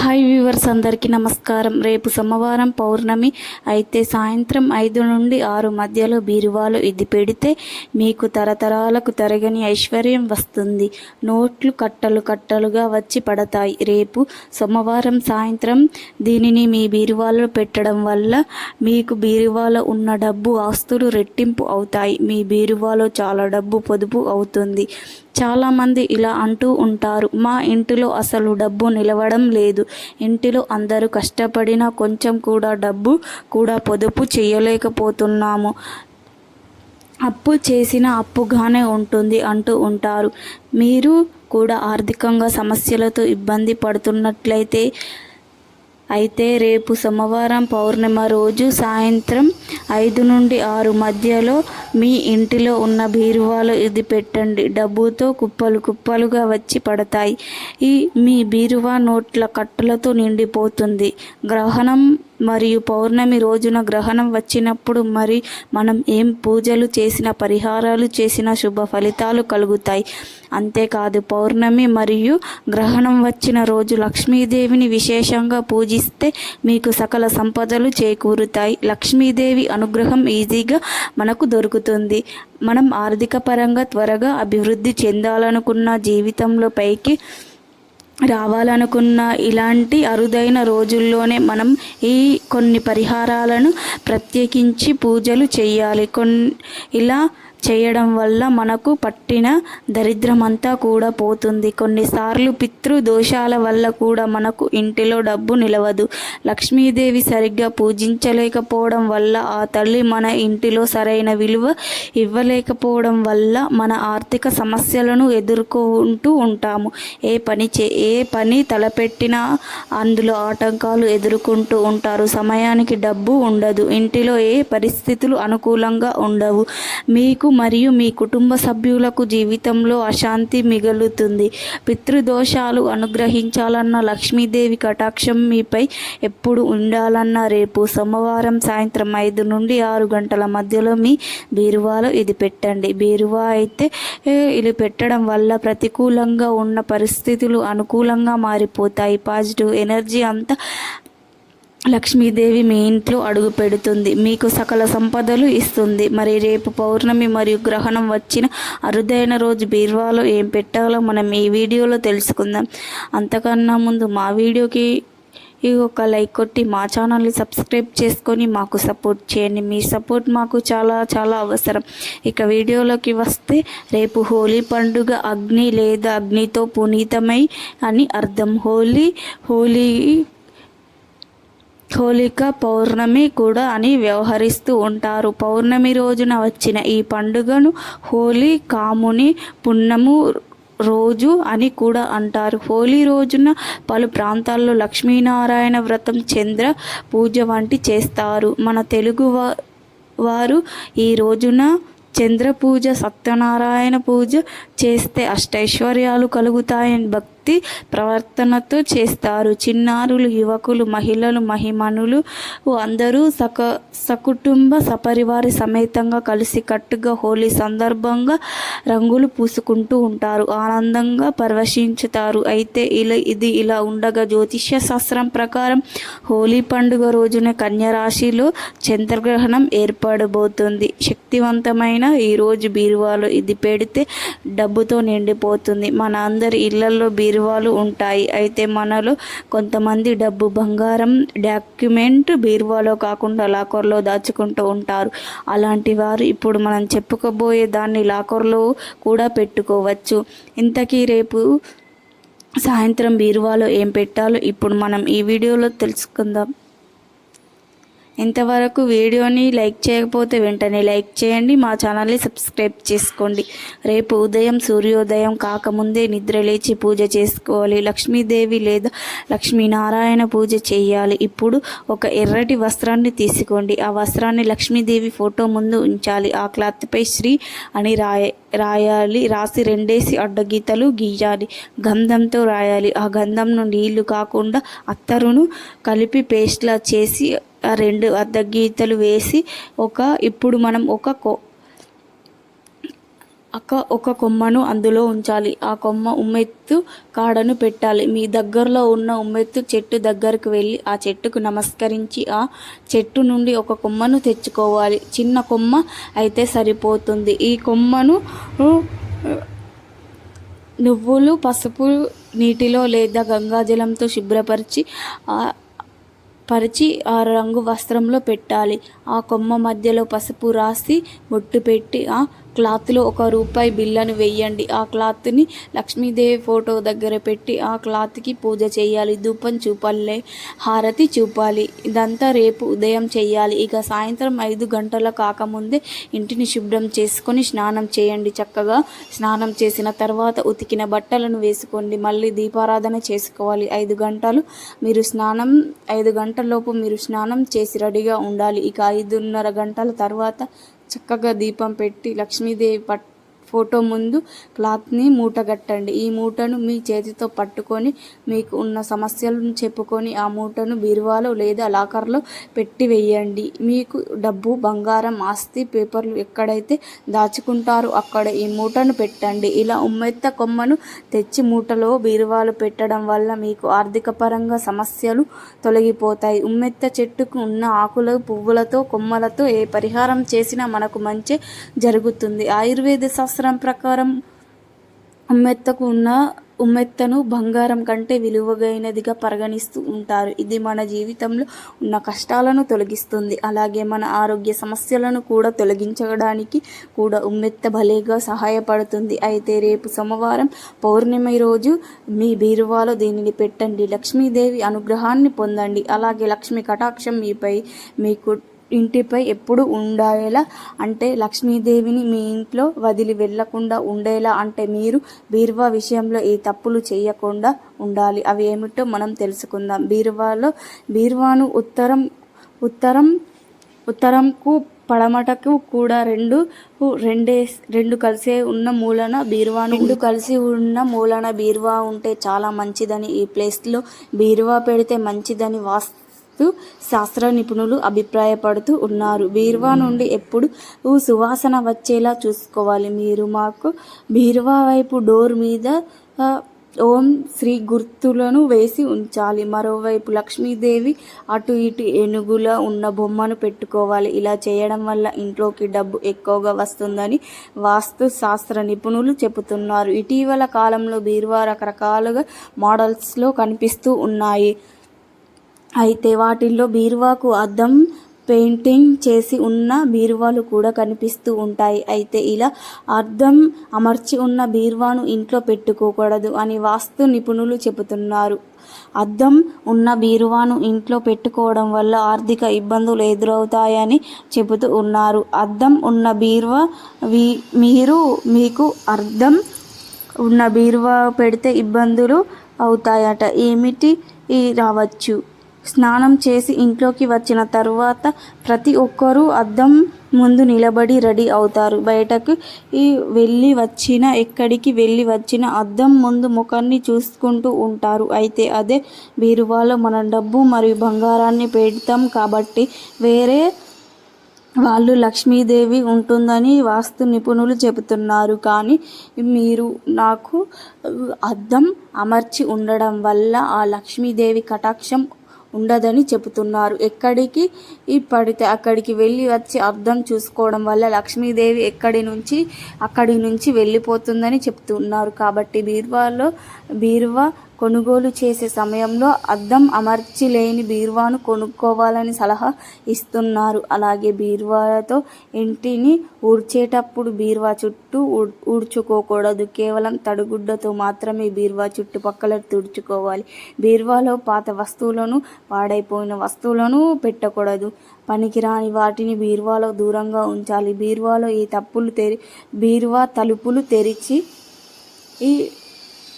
Hi viewers అందరికీ నమస్కారం. రేపు సోమవారం పౌర్ణమి అయితే సాయంత్రం ఐదు నుండి ఆరు మధ్యలో బీరువాలో ఇది పెడితే మీకు తరతరాలకు తరగని ఐశ్వర్యం వస్తుంది. నోట్లు కట్టలు కట్టలుగా వచ్చి పడతాయి. రేపు సోమవారం సాయంత్రం దీనిని మీ బీరువాలో పెట్టడం వల్ల మీకు బీరువాలో ఉన్న డబ్బు ఆస్తులు రెట్టింపు అవుతాయి. మీ బీరువాలో చాలా డబ్బు పొదుపు అవుతుంది. చాలామంది ఇలా అంటూ ఉంటారు మా ఇంటిలో అసలు డబ్బు నిలవడం లేదు. ఇంటిలో అందరూ కష్టపడినా కొంచెం కూడా డబ్బు కూడా పొదుపు చేయలేకపోతున్నాము. అప్పు చేసిన అప్పుగానే ఉంటుంది అంటూ ఉంటారు. మీరు కూడా ఆర్థికంగా సమస్యలతో ఇబ్బంది పడుతున్నట్లయితే అయితే రేపు సోమవారం పౌర్ణిమ రోజు సాయంత్రం ఐదు నుండి ఆరు మధ్యలో మీ ఇంటిలో ఉన్న బీరువాలో ఇది పెట్టండి. డబ్బుతో కుప్పలు కుప్పలుగా వచ్చి పడతాయి. ఈ మీ బీరువా నోట్ల కట్టలతో నిండిపోతుంది. గ్రహణం మరియు పౌర్ణమి రోజున గ్రహణం వచ్చినప్పుడు మరి మనం ఏం పూజలు చేసిన పరిహారాలు చేసిన శుభ ఫలితాలు కలుగుతాయి. అంతేకాదు పౌర్ణమి మరియు గ్రహణం వచ్చిన రోజు లక్ష్మీదేవిని విశేషంగా పూజిస్తే మీకు సకల సంపదలు చేకూరుతాయి. లక్ష్మీదేవి అనుగ్రహం ఈజీగా మనకు దొరుకుతుంది. మనం ఆర్థిక పరంగా త్వరగా అభివృద్ధి చెందాలనుకున్న జీవితంలో పైకి రావాలనుకున్న ఇలాంటి అరుదైన రోజుల్లోనే మనం ఈ కొన్ని పరిహారాలను ప్రత్యేకించి పూజలు చేయాలి. కొన్ ఇలా చేయడం వల్ల మనకు పట్టిన దరిద్రమంతా కూడా పోతుంది. కొన్నిసార్లు పితృ దోషాల వల్ల కూడా మనకు ఇంటిలో డబ్బు నిలవదు. లక్ష్మీదేవి సరిగ్గా పూజించలేకపోవడం వల్ల ఆ తల్లి మన ఇంటిలో సరైన విలువ ఇవ్వలేకపోవడం వల్ల మన ఆర్థిక సమస్యలను ఎదుర్కొంటూ ఉంటాము. ఏ పని చే ఏ పని తలపెట్టినా అందులో ఆటంకాలు ఎదుర్కొంటూ ఉంటారు. సమయానికి డబ్బు ఉండదు. ఇంటిలో ఏ పరిస్థితులు అనుకూలంగా ఉండవు. మీకు మరియు మీ కుటుంబ సభ్యులకు జీవితంలో అశాంతి మిగులుతుంది. పితృదోషాలు అనుగ్రహించాలన్న లక్ష్మీదేవి కటాక్షం మీపై ఎప్పుడు ఉండాలన్న రేపు సోమవారం సాయంత్రం ఐదు నుండి ఆరు గంటల మధ్యలో మీ బీరువాలో ఇది పెట్టండి. బీరువా అయితే ఇది పెట్టడం వల్ల ప్రతికూలంగా ఉన్న పరిస్థితులు అనుకూలంగా మారిపోతాయి. పాజిటివ్ ఎనర్జీ అంతా లక్ష్మీదేవి మీ ఇంట్లో అడుగు పెడుతుంది. మీకు సకల సంపదలు ఇస్తుంది. మరి రేపు పౌర్ణమి మరియు గ్రహణం వచ్చిన అరుదైన రోజు బీర్వాలో ఏం పెట్టాలో మనం ఈ వీడియోలో తెలుసుకుందాం. అంతకన్నా ముందు మా వీడియోకి ఒక లైక్ కొట్టి మా ఛానల్ని సబ్స్క్రైబ్ చేసుకొని మాకు సపోర్ట్ చేయండి. మీ సపోర్ట్ మాకు చాలా చాలా అవసరం. ఇక వీడియోలోకి వస్తే రేపు హోలీ పండుగ అగ్ని లేదా అగ్నితో పునీతమై అని అర్థం. హోలీ హోలీ హోలిక పౌర్ణమి కూడా అని వ్యవహరిస్తూ ఉంటారు. పౌర్ణమి రోజున వచ్చిన ఈ పండుగను హోలీ కాముని పున్నము రోజు అని కూడా అంటారు. హోలీ రోజున పలు ప్రాంతాల్లో లక్ష్మీనారాయణ వ్రతం చంద్ర పూజ వంటి చేస్తారు. మన తెలుగు వారు ఈ రోజున చంద్ర పూజ సత్యనారాయణ పూజ చేస్తే అష్టైశ్వర్యాలు కలుగుతాయని భక్తి భక్తి ప్రవర్తనతో చేస్తారు. చిన్నారులు యువకులు మహిళలు మహిమనులు అందరూ సక సకుటుంబ సపరివారి సమేతంగా కలిసి కట్టుగా హోలీ సందర్భంగా రంగులు పూసుకుంటూ ఉంటారు. ఆనందంగా పరవశించుతారు. అయితే ఇలా ఇది ఇలా ఉండగా జ్యోతిష్య శాస్త్రం ప్రకారం హోలీ పండుగ రోజున కన్యరాశిలో చంద్రగ్రహణం ఏర్పడబోతుంది. శక్తివంతమైన ఈరోజు బీరువాలో ఇది పెడితే డబ్బుతో నిండిపోతుంది. మన అందరి ఇళ్ళలో బీరు బీరువాలు ఉంటాయి. అయితే మనలో కొంతమంది డబ్బు బంగారం డాక్యుమెంట్ బీరువాలో కాకుండా లాకర్లో దాచుకుంటూ ఉంటారు. అలాంటి వారు ఇప్పుడు మనం చెప్పుకోబోయే దాన్ని లాకర్లో కూడా పెట్టుకోవచ్చు. ఇంతకీ రేపు సాయంత్రం బీరువాలో ఏం పెట్టాలో ఇప్పుడు మనం ఈ వీడియోలో తెలుసుకుందాం. ఇంతవరకు వీడియోని లైక్ చేయకపోతే వెంటనే లైక్ చేయండి మా ఛానల్ని సబ్స్క్రైబ్ చేసుకోండి. రేపు ఉదయం సూర్యోదయం కాకముందే నిద్ర లేచి పూజ చేసుకోవాలి. లక్ష్మీదేవి లేదా లక్ష్మీనారాయణ పూజ చేయాలి. ఇప్పుడు ఒక ఎర్రటి వస్త్రాన్ని తీసుకోండి. ఆ వస్త్రాన్ని లక్ష్మీదేవి ఫోటో ముందు ఉంచాలి. ఆ క్లాత్పై శ్రీ అని రాయ రాయాలి. రాసి రెండేసి అడ్డగీతలు గీయాలి. గంధంతో రాయాలి. ఆ గంధంను నీళ్ళు కాకుండా అత్తరును కలిపి పేస్ట్లా చేసి రెండు అద్ద గీతలు వేసి ఒక ఇప్పుడు మనం ఒక ఒక ఒక కొమ్మను అందులో ఉంచాలి. ఆ కొమ్మ ఉమ్మెత్తు కాడను పెట్టాలి. మీ దగ్గరలో ఉన్న ఉమ్మెత్తు చెట్టు దగ్గరకు వెళ్ళి ఆ చెట్టుకు నమస్కరించి ఆ చెట్టు నుండి ఒక కొమ్మను తెచ్చుకోవాలి. చిన్న కొమ్మ అయితే సరిపోతుంది. ఈ కొమ్మను నువ్వులు పసుపు నీటిలో లేదా గంగాజలంతో శుభ్రపరిచి ఆ పరిచి ఆ రంగు వస్త్రంలో పెట్టాలి. ఆ కొమ్మ మధ్యలో పసుపు రాసి బొట్టు పెట్టి ఆ క్లాత్లో ఒక రూపాయి బిల్లను వెయ్యండి ఆ క్లాత్ని లక్ష్మీదేవి ఫోటో దగ్గర పెట్టి ఆ క్లాత్కి పూజ చేయాలి. ధూపం చూపాలి. హారతి చూపాలి. ఇదంతా రేపు ఉదయం చేయాలి. ఇక సాయంత్రం ఐదు గంటల కాకముందే ఇంటిని శుభ్రం చేసుకొని స్నానం చేయండి. చక్కగా స్నానం చేసిన తర్వాత ఉతికిన బట్టలను వేసుకోండి. మళ్ళీ దీపారాధన చేసుకోవాలి. ఐదు గంటలు మీరు స్నానం ఐదు గంటలలోపు మీరు స్నానం చేసి రెడీగా ఉండాలి. ఇక ఐదున్నర గంటల తర్వాత చక్కగా దీపం పెట్టి లక్ష్మీదేవి పట్ ఫోటో ముందు క్లాత్ని మూటగట్టండి ఈ మూటను మీ చేతితో పట్టుకొని మీకు ఉన్న సమస్యలను చెప్పుకొని ఆ మూటను బీరువాలో లేదా లాకర్లో పెట్టి వేయండి. మీకు డబ్బు బంగారం ఆస్తి పేపర్లు ఎక్కడైతే దాచుకుంటారో అక్కడ ఈ మూటను పెట్టండి. ఇలా ఉమ్మెత్త కొమ్మను తెచ్చి మూటలో బీరువాలు పెట్టడం వల్ల మీకు ఆర్థిక పరంగా సమస్యలు తొలగిపోతాయి. ఉమ్మెత్త చెట్టుకు ఉన్న ఆకులు పువ్వులతో కొమ్మలతో ఏ పరిహారం చేసినా మనకు మంచి జరుగుతుంది. ఆయుర్వేద శాస్త్రం ప్రకారం ఉమ్మెత్తకు ఉన్న ఉమ్మెత్తను బంగారం కంటే విలువైనదిగా పరిగణిస్తూ ఉంటారు. ఇది మన జీవితంలో ఉన్న కష్టాలను తొలగిస్తుంది. అలాగే మన ఆరోగ్య సమస్యలను కూడా తొలగించడానికి కూడా ఉమ్మెత్త భలేగా సహాయపడుతుంది. అయితే రేపు సోమవారం పౌర్ణమి రోజు మీ బీరువాలో దీనిని పెట్టండి. లక్ష్మీదేవి అనుగ్రహాన్ని పొందండి. అలాగే లక్ష్మీ కటాక్షం మీపై మీకు ఇంటిపై ఎప్పుడు ఉండేలా అంటే లక్ష్మీదేవిని మీ ఇంట్లో వదిలి వెళ్ళకుండా ఉండేలా అంటే మీరు బీరువా విషయంలో ఈ తప్పులు చేయకుండా ఉండాలి. అవి ఏమిటో మనం తెలుసుకుందాం. బీరువాలో బీరువాను ఉత్తరం ఉత్తరం ఉత్తరంకు పడమటకు కూడా రెండు రెండే రెండు కలిసే ఉన్న మూలన బీరువాను రెండు కలిసి ఉన్న మూలన బీరువా ఉంటే చాలా మంచిదని. ఈ ప్లేస్లో బీరువా పెడితే మంచిదని వాస్తు శాస్త్ర నిపుణులు అభిప్రాయపడుతూ ఉన్నారు. బీరువా నుండి ఎప్పుడు సువాసన వచ్చేలా చూసుకోవాలి మీరు మాకు. బీరువా వైపు డోర్ మీద ఓం శ్రీ గుర్తులను వేసి ఉంచాలి. మరోవైపు లక్ష్మీదేవి అటు ఇటు ఏనుగులా ఉన్న బొమ్మను పెట్టుకోవాలి. ఇలా చేయడం వల్ల ఇంట్లోకి డబ్బు ఎక్కువగా వస్తుందని వాస్తు శాస్త్ర నిపుణులు చెబుతున్నారు. ఇటీవల కాలంలో బీరువా రకరకాలుగా మోడల్స్లో కనిపిస్తూ ఉన్నాయి. అయితే వాటిల్లో బీరువాకు అద్దం పెయింటింగ్ చేసి ఉన్న బీరువాలు కూడా కనిపిస్తూ ఉంటాయి. అయితే ఇలా అర్థం అమర్చి ఉన్న బీరువాను ఇంట్లో పెట్టుకోకూడదు అని వాస్తు నిపుణులు చెబుతున్నారు. అద్దం ఉన్న బీరువాను ఇంట్లో పెట్టుకోవడం వల్ల ఆర్థిక ఇబ్బందులు ఎదురవుతాయని చెబుతూ ఉన్నారు. అద్దం ఉన్న బీరువా మీరు మీకు అర్థం ఉన్న బీరువా పెడితే ఇబ్బందులు అవుతాయట. ఏమిటి? రావచ్చు. స్నానం చేసి ఇంట్లోకి వచ్చిన తర్వాత ప్రతి ఒక్కరూ అద్దం ముందు నిలబడి రెడీ అవుతారు. బయటకు ఈ వెళ్ళి వచ్చిన ఎక్కడికి వెళ్ళి వచ్చిన అద్దం ముందు ముఖాన్ని చూసుకుంటూ ఉంటారు. అయితే అదే బీరువాలో మనం డబ్బు మరియు బంగారాన్ని పెడతాం కాబట్టి వేరే వాళ్ళు లక్ష్మీదేవి ఉంటుందని వాస్తు నిపుణులు చెబుతున్నారు. కానీ మీరు నాకు అద్దం అమర్చి ఉండడం వల్ల ఆ లక్ష్మీదేవి కటాక్షం ఉండదని చెబుతున్నారు. ఎక్కడికి? పడితే అక్కడికి వెళ్ళి వచ్చి అర్థం చూసుకోవడం వల్ల లక్ష్మీదేవి ఎక్కడి నుంచి అక్కడి నుంచి వెళ్ళిపోతుందని చెప్తున్నారు. కాబట్టి బీరువాలో బీరువా కొనుగోలు చేసే సమయంలో అద్దం అమర్చిలేని బీరువాను కొనుక్కోవాలని సలహా ఇస్తున్నారు. అలాగే బీరువాతో ఇంటిని ఊడ్చేటప్పుడు బీరువా చుట్టూ ఊడ్- ఊడ్చుకోకూడదు. కేవలం తడిగుడ్డతో మాత్రమే బీరువా చుట్టుపక్కల తుడుచుకోవాలి. బీరువాలో పాత వస్తువులను పాడైపోయిన వస్తువులను పెట్టకూడదు. పనికిరాని వాటిని బీరువాలో దూరంగా ఉంచాలి. బీరువాలో ఈ తప్పులు తెరి బీరువా తలుపులు తెరిచి ఈ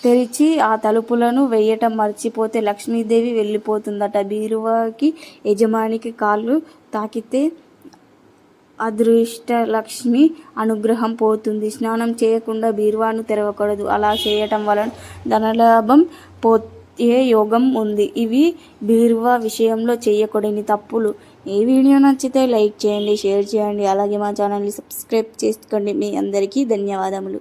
తెరిచి ఆ తలుపులను వేయటం మర్చిపోతే లక్ష్మీదేవి వెళ్ళిపోతుందట. బీరువాకి యజమానికి కాళ్ళు తాకితే అదృష్ట లక్ష్మి అనుగ్రహం పోతుంది. స్నానం చేయకుండా బీరువాను తెరవకూడదు. అలా చేయటం వలన ధనలాభం పోయే యోగం ఉంది. ఇవి బీరువా విషయంలో చేయకూడని తప్పులు. ఈ వీడియో నచ్చితే లైక్ చేయండి షేర్ చేయండి. అలాగే మా ఛానల్ని సబ్స్క్రైబ్ చేసుకోండి. మీ అందరికీ ధన్యవాదములు.